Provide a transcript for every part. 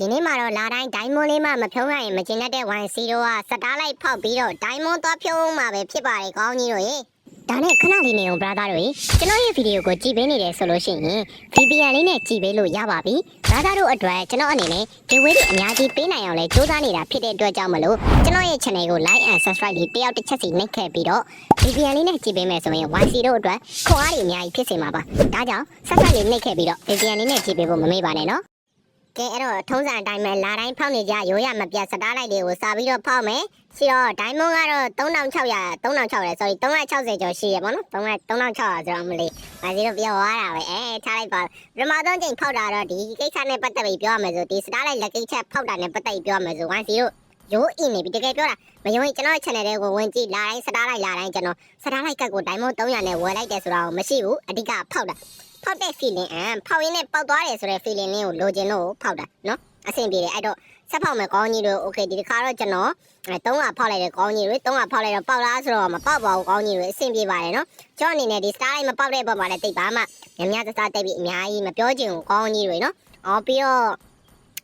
ဒီနေ့မှာတော့လာတိုင်းဒိုင်းမွန်လေးမှမဖြုံးရရင်မကျင်တတ်တဲ့ဝိုင်စီတို့ကစတားလိုက်ဖောက်ပြီးတော့ဒိုင်းမွန်သွားဖြုံးမှာပဲဖြစ်ပါတယ်ကောင်းကြီးတို့ရေဒါနဲ့ခဏလေးနေအောင် brother တို့ရေကျွန်တော်ရဲ့ဗီဒီယိုကိုကြည့်ပေးနေတယ်ဆိုလို့ရှိရင် VPN လေးနဲ့ကြည့်ပေးလို့ရပါပြီ brother တို့အတွက်ကျွန်တော်အနေနဲ့ဒီဝေးတွေအများကြီးပေးနိုင်အောင်လဲစူးစမ်းနေတာဖြစ်တဲ့အတွက်ကြောင့်မလို့ကျွန်တော်ရဲ့ channel ကို like and subscribe လေးတယောက်တစ်ချက်စီနှိပ်ခဲ့ပြီးတော့ VPN လေးနဲ့ကြည့်ပေးမယ်ဆိုရင် YC တို့အတွက်ခွန်အားတွေအများကြီးဖြစ်စေမှာပါဒါကြောင့် subscribe လေးနှိပ်ခဲ့ပြီးတော့ VPN လေးနဲ့ကြည့်ပေးဖို့မမေ့ပါနဲ့နော် ကဲအဲ့တော့ထုံးစံအတိုင်းပဲလာတိုင်းဖောက်နေကြရိုးရမပြတ်စတားလိုက်တွေကိုစာပြီးတော့ဖောက်မယ်စီတော့ဒိုင်းမွန်ကတော့3600 3600 sorry 360ကျော်ရှိရပါတော့3600ဆိုတော့မလေးမာစီတို့ပြောသွားတာပဲအဲထားလိုက်ပါပထမဆုံးချိန်ဖောက်တာတော့ဒီကိစ္စနဲ့ပတ်သက်ပြီးပြောရမယ်ဆိုဒီစတားလိုက်လက်ကိချက်ဖောက်တာနဲ့ပတ်သက်ပြီးပြောရမယ်ဆိုဝိုင်းစီတို့ရိုးအင်းနေပြီတကယ်ပြောတာမယုံရင်ကျွန်တော် channel တွေကိုဝင်ကြည့်လာတိုင်းစတားလိုက်လာတိုင်းကျွန်တော်စတားလိုက်ကတ်ကိုဒိုင်းမွန်300နဲ့ဝယ်လိုက်တယ်ဆိုတော့မရှိဘူးအဓိကဖောက်တာ ဖောက်တဲ့ feeling အမ်ဖောက်ရင်းနဲ့ပေါက်သွားတယ်ဆိုတဲ့ feeling လေးကိုလိုချင်လို့ဖောက်တာနော်အဆင်ပြေတယ်အဲ့တော့ဆက်ဖောက်မယ်ကောင်းကြီးတို့ okay ဒီတစ်ခါတော့ကျွန်တော်အဲ3ကဖောက်လိုက်တဲ့ကောင်းကြီးတွေ3ကဖောက်လိုက်တော့ပေါက်လားဆိုတော့မပေါက်ပါဘူးကောင်းကြီးတွေအဆင်ပြေပါတယ်နော်ကျွန်တော်အနေနဲ့ဒီ star လိုက်မပေါက်တဲ့ဘက်မှာလည်းတိတ်ပါမှများများစားစားတိတ်ပြီးအများကြီးမပြောချင်ဘူးကောင်းကြီးတွေနော်အော်ပြီးတော့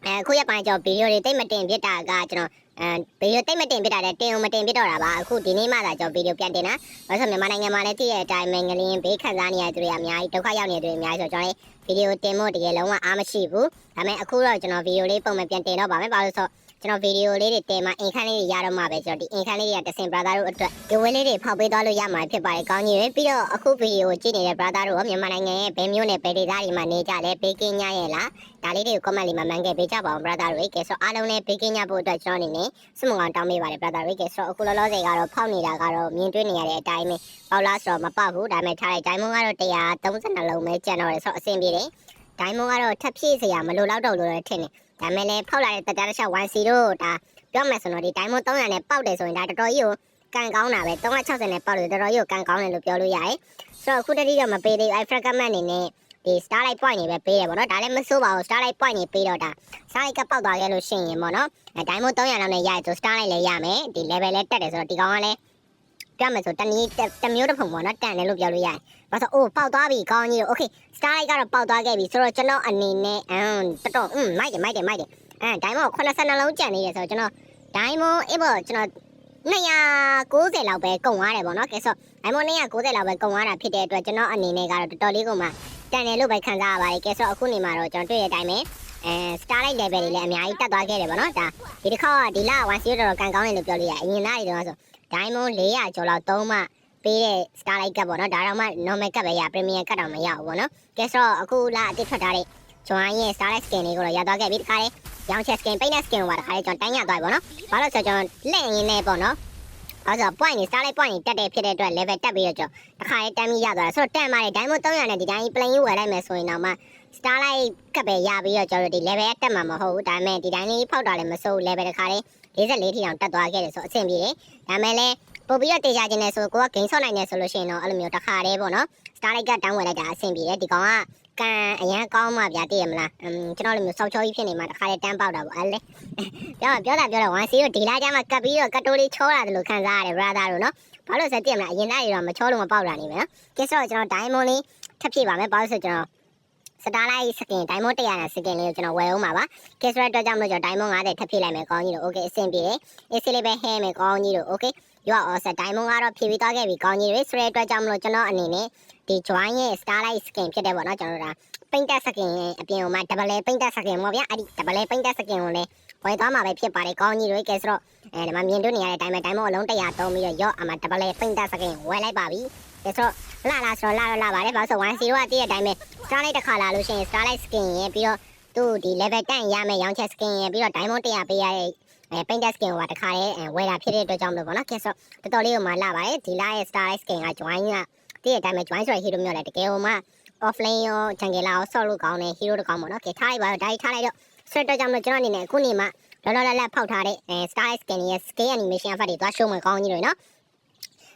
အဲခုရက်ပိုင်းကျွန်တော်ဗီဒီယိုတွေတိတ်မတင်ဖြစ်တာကကျွန်တော်အဲဗီဒီယိုတိတ်မတင်ဖြစ်တာလည်းတင်အောင်မတင်ဖြစ်တော့တာပါအခုဒီနေ့မှသာကျွန်တော်ဗီဒီယိုပြန်တင်တာဘာလို့ဆိုမြန်မာနိုင်ငံမှာလည်းတည့်ရဲ့အတိုင်းမင်္ဂလင်းဘေးခတ်စားနေရတဲ့သူတွေအများကြီးဒုက္ခရောက်နေတဲ့သူတွေအများကြီးဆိုတော့ကျွန်တော်ဗီဒီယိုတင်ဖို့တကယ်လုံးဝအားမရှိဘူးဒါပေမဲ့အခုတော့ကျွန်တော်ဗီဒီယိုလေးပုံမှန်ပြန်တင်တော့ပါမယ်ဘာလို့ဆို ကျွန်တော်ဗီဒီယိုလေးတွေတင်မှအင်ခန်းလေးတွေရတော့မှပဲကျွန်တော်ဒီအင်ခန်းလေးတွေကတစင် brother တို့အတွက်ဒီဝဲလေးတွေဖောက်ပေးသွားလို့ရမှာဖြစ်ပါတယ်ကောင်းကြီးပဲပြီးတော့အခုဗီဒီယိုကိုကြည့်နေတဲ့ brother တို့ကမြန်မာနိုင်ငံရဲ့ဘယ်မျိုးနဲ့ဘယ်ဒေသတွေမှာနေကြလဲဘေးကင်းညရဲ့လားဒါလေးတွေကို comment လေးမှာမှန်ခဲ့ပေးကြပါအောင် brother တို့ကဲဆိုအားလုံးလည်းဘေးကင်းညဖို့အတွက်ကျွန်တော်အနေနဲ့စမကောင်တောင်းပေးပါတယ် brother တို့ကဲဆိုအခုလောလောဆယ်ကတော့ဖောက်နေတာကတော့မြင်တွေ့နေရတဲ့အတိုင်းပဲပေါက်လားဆိုတော့မပေါက်ဘူးဒါပေမဲ့ထားလိုက်ဒိုင်းမွန်ကတော့132လုံးပဲကျန်တော့တယ်ဆိုတော့အဆင်ပြေတယ်ဒိုင်းမွန်ကတော့ထပ်ဖြည့်စရာမလိုတော့တော့လို့လည်းထင်တယ် ဒါပေမဲ့လည်းဖောက်လာတဲ့တက်ကြတစ်ချက် 1C တို့ဒါပြောမယ်ဆိုတော့ဒီဒိုင်းမွန်300နဲ့ပေါက်တယ်ဆိုရင်ဒါတော်တော်ကြီးကိုကန်ကောင်းတာပဲ360နဲ့ပေါက်လို့တော်တော်ကြီးကိုကန်ကောင်းတယ်လို့ပြောလို့ရတယ်ဆိုတော့အခုတတိတော့မပေးသေးဘူးအဲ fragment အနေနဲ့ဒီ starlight point နေပဲပေးတယ်ပေါ့နော်ဒါလည်းမစိုးပါဘူး starlight point နေပေးတော့ဒါ starlight ကပေါက်သွားခဲ့လို့ရှိရင်ပေါ့နော်အဲဒိုင်းမွန်300လောက်နဲ့ရရဆို starlight လည်းရမယ်ဒီ level လည်းတက်တယ်ဆိုတော့ဒီကောင်ကလည်း ပြောမယ်ဆိုတနည်းတစ်မျိုးတစ်ဖုံပေါ့နော်တန်တယ်လို့ပြောလို့ရတယ်ဘာလို့အိုးပေါက်သွားပြီကောင်းကြီးတို့ okay starlight ကတော့ပေါက်သွားခဲ့ပြီဆိုတော့ကျွန်တော်အနေနဲ့အမ်တော်တော်อืมမိုက်တယ်မိုက်တယ်မိုက်တယ်အဲဒိုင်းမွန်82လုံးကျန်နေတယ်ဆိုတော့ကျွန်တော်ဒိုင်းမွန်အေးပေါ့ကျွန်တော်290လောက်ပဲကုန်သွားတယ်ပေါ့နော်ကဲဆိုဒိုင်းမွန်290လောက်ပဲကုန်သွားတာဖြစ်တဲ့အတွက်ကျွန်တော်အနေနဲ့ကတော့တော်တော်လေးကိုမှတန်တယ်လို့ပဲခံစားရပါတယ်ကဲဆိုအခုနေမှာတော့ကျွန်တော်တွေ့တဲ့အတိုင်းပဲအဲ starlight level တွေလည်းအများကြီးတက်သွားခဲ့တယ်ပေါ့နော်ဒါဒီတစ်ခါကဒီလ1 0တော်တော်ကန်ကောင်းတယ်လို့ပြောလို့ရအရင်လားတွေတော့ဆို diamond 400ကျော်လောက်သုံးမှပေးတဲ့ starlight ကပ်ပေါ့နော်ဒါတော့မှ normal ကပ်ပဲရ premium ကပ်တော့မရဘူးပေါ့နော်ကဲဆိုတော့အခုလအတိထွက်ထားတဲ့ဂျွန်ရဲ့ starlight skin လေးကိုတော့ရသွားခဲ့ပြီဒီခါလေးရောင်းချက် skin ပိတ်တဲ့ skin ကိုပါတခါလေးကျွန်တော်တန်းရသွားပြီပေါ့နော်ဘာလို့ဆိုကျွန်တော်လက်ရင်းနဲ့ပေါ့နော်အဲ့ဆို point နေ starlight point နေတက်တဲ့ဖြစ်တဲ့အတွက် level တက်ပြီးတော့ကျွန်တော်တခါလေးတန်းပြီးရသွားတယ်ဆိုတော့တန်ပါတယ် diamond 300နဲ့ဒီတိုင်း plain ဝယ်လိုက်မယ်ဆိုရင်တော့မှ starlight ကပ်ပဲရပြီးတော့ကျွန်တော်တို့ဒီ level တက်မှာမဟုတ်ဘူးဒါပေမဲ့ဒီတိုင်းလေးဖောက်တာလည်းမစိုး level တခါလေး44ထီအောင်တက်သွားခဲ့တယ်ဆိုအဆင်ပြေတယ်ဒါပေမဲ့လည်းပို့ပြီးတော့တေချာခြင်းနဲ့ဆိုကိုကဂိမ်းဆော့နိုင်တယ်ဆိုလို့ရှိရင်တော့အဲ့လိုမျိုးတစ်ခါတည်းပေါ့နော် starlight ကတောင်းဝယ်လိုက်တာအဆင်ပြေတယ်ဒီကောင်ကကန်အရန်ကောင်းမှဗျာတည်ရမလားအမ်ကျွန်တော်လိုမျိုးစောက်ချောကြီးဖြစ်နေမှတစ်ခါတည်းတန်းပေါက်တာပေါ့အဲ့လေပြောပြောတာပြောတာ1 0ဒီလာကြမှာကပ်ပြီးတော့ကတ်တိုးလေးချောတာလို့ခံစားရတယ် brother တို့နော်ဘာလို့ဆက်တည်ရမလားအရင်သားတွေတော့မချောလို့မပေါက်တာနေပဲနော်ကဲဆိုတော့ကျွန်တော် diamond လေးထပ်ဖြည့်ပါမယ်ဘာလို့ဆိုကျွန်တော် စတားလိုက်စကင် diamond 100နဲ့စကင်လေးကိုကျွန်တော်ဝယ်အောင်ပါပါကဲဆိုတော့အတွက်ကြောင့်မလို့ကျွန်တော် diamond 50ထပ်ဖြည့်လိုက်မယ်ကောင်းကြီးတို့ okay အဆင်ပြေတယ်အေးစစ်လေးပဲဟဲမယ်ကောင်းကြီးတို့ okay ရောအော်ဆက် diamond ကတော့ဖြည့်ပြီးသွားခဲ့ပြီကောင်းကြီးတွေဆိုတဲ့အတွက်ကြောင့်မလို့ကျွန်တော်အနေနဲ့ဒီ join ရဲ့ starlight skin ဖြစ်တယ်ပေါ့နော်ကျွန်တော်တို့ဒါ painter skin ရဲ့အပြင်ဟိုမှာ double painter skin ပေါ့ဗျာအဲ့ဒီ double painter skin ကိုလည်းဝယ်သွားမှာပဲဖြစ်ပါတယ်ကောင်းကြီးတွေကဲဆိုတော့အဲဒီမှာမြင်တွေ့နေရတဲ့အတိုင်းပဲ diamond အလုံး100သုံးပြီးတော့ရော့အမှာ double painter skin ဝယ်လိုက်ပါပြီကဲဆိုတော့လာလာဆိုတော့လာတော့လာပါတယ်ဘာလို့ဆို1 0ကတည့်တဲ့အတိုင်းပဲ starlight တစ်ခါလာလို့ရှိရင် starlight skin ရဲ့ပြီးတော့သူ့ဒီ level 10ရမယ်ရောင်းချက် skin ရဲ့ပြီးတော့ diamond 100ပေးရတဲ့အဲ painter skin ကိုပါတခါလေးဝယ်တာဖြစ်တဲ့အတွက်ကြောင့်မလို့ပေါ့နော်ကဲဆိုတော့တော်တော်လေးကိုမှလာပါတယ်ဒီလာရဲ့ starlight skin က join ကတည့်တဲ့အတိုင်းပဲ join ဆိုတဲ့ hero မျိုးလည်းတကယ်ဟိုမှ offlane ရော jungle ရောဆော့လို့ကောင်းတယ် hero တကောင်ပေါ့နော်ကဲထားလိုက်ပါတော့ဒါကြီးထားလိုက်တော့ဆိုတော့ကြောင့်မလို့ကျွန်တော်အနေနဲ့အခုနေမှာလောလောလတ်လတ်ဖောက်ထားတဲ့အဲ starlight skin ရဲ့ scale animation effect တွေသွား show မယ်ကောင်းကြီးတွေနော်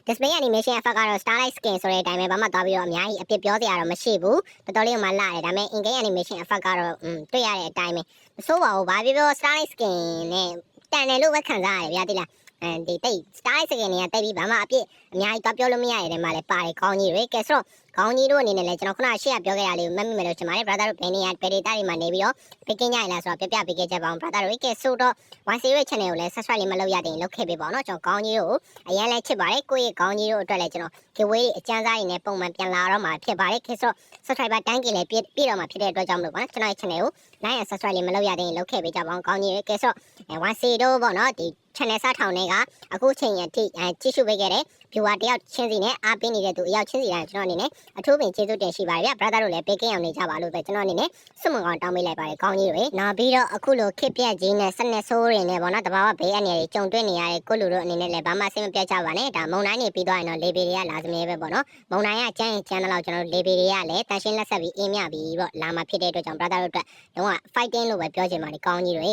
display animation effect ကတော့ starlight skin ဆိုတဲ့အတိုင်းပဲဘာမှသွားပြီးတော့အများကြီးအပြစ်ပြောစရာတော့မရှိဘူးတော်တော်လေးမှလာတယ်ဒါပေမဲ့ in game animation effect ကတော့อืมတွေ့ရတဲ့အတိုင်းပဲမဆိုးပါဘူးဘာပြောပြော starlight skin နဲ့တန်တယ်လို့ပဲခံစားရတယ်ဗျာတိလား အဲဒီတိတ် style စကင်တွေကတိတ်ပြီးဘာမှအပြစ်အများကြီးတော့ပြောလို့မရတဲ့မှာလည်းပါတယ်ကောင်းကြီးတွေကဲဆိုတော့ကောင်းကြီးတို့အနေနဲ့လည်းကျွန်တော်ခုနရှေ့ကပြောခဲ့တာလေးကိုမှတ်မိမယ်လို့ကျွန်ပါတယ် brother တို့ဘယ်နေရာဘယ် data တွေမှာနေပြီးတော့ပကင်းကြရလားဆိုတော့ပြပြပေးခဲ့ကြပါအောင် brother တို့ကဲဆိုတော့ YC ရဲ့ channel ကိုလည်း subscribe လေးမလုပ်ရသေးရင်လုပ်ခဲ့ပေးပါတော့ကျွန်တော်ကောင်းကြီးတို့အရင်လည်းချစ်ပါတယ်ကိုယ့်ရဲ့ကောင်းကြီးတို့အတွက်လည်းကျွန်တော် giveaway တွေအကျန်းစားတွေနဲ့ပုံမှန်ပြန်လာတော့မှာဖြစ်ပါတယ်ကဲဆိုတော့ subscriber တန်းကလည်းပြည့်ပြည့်တော့မှာဖြစ်တဲ့အတွက်ကြောင့်မလို့ပါနော်ကျွန်တော်ရဲ့ channel ကို like and subscribe လေးမလုပ်ရသေးရင်လုပ်ခဲ့ပေးကြပါအောင်ကောင်းကြီးတွေကဲဆိုတော့ YC တို့ပေါ့နော်ဒီ channel စထောင်တွေကအခုချိန်ရထိအဲကြည့်ရှုပေးခဲ့တဲ့ viewer တယောက်ချင်းစီနဲ့အားပေးနေတဲ့သူအယောက်ချင်းစီတိုင်းကျွန်တော်အနေနဲ့အထူးပင်ကျေးဇူးတင်ရှိပါတယ်ဗျ brother တို့လည်းဘေကင်းအောင်နေကြပါလို့ပဲကျွန်တော်အနေနဲ့စွတ်မကောင်တောင်းပေးလိုက်ပါတယ်ကောင်းကြီးတွေနောက်ပြီးတော့အခုလိုခစ်ပြက်ကြီးနဲ့စနစ်ဆိုးတွေနဲ့ပေါ့နော်တဘာဝဘေးအနေနဲ့ကြုံတွေ့နေရတဲ့ကိုလူတို့အနေနဲ့လည်းဘာမှစိတ်မပြတ်ကြပါနဲ့ဒါမုံတိုင်းနေပြီးသွားရင်တော့လေပေတွေကလာစမြဲပဲပေါ့နော်မုံတိုင်းကကျန်းရင်ကျန်းတဲ့လောက်ကျွန်တော်လေပေတွေကလည်းတန်ရှင်းလက်ဆက်ပြီးအင်းမြပြီးတော့လာမှာဖြစ်တဲ့အတွက်ကြောင့် brother တို့အတွက်တော့ fighting လို့ပဲပြောချင်ပါတယ်ကောင်းကြီးတွေ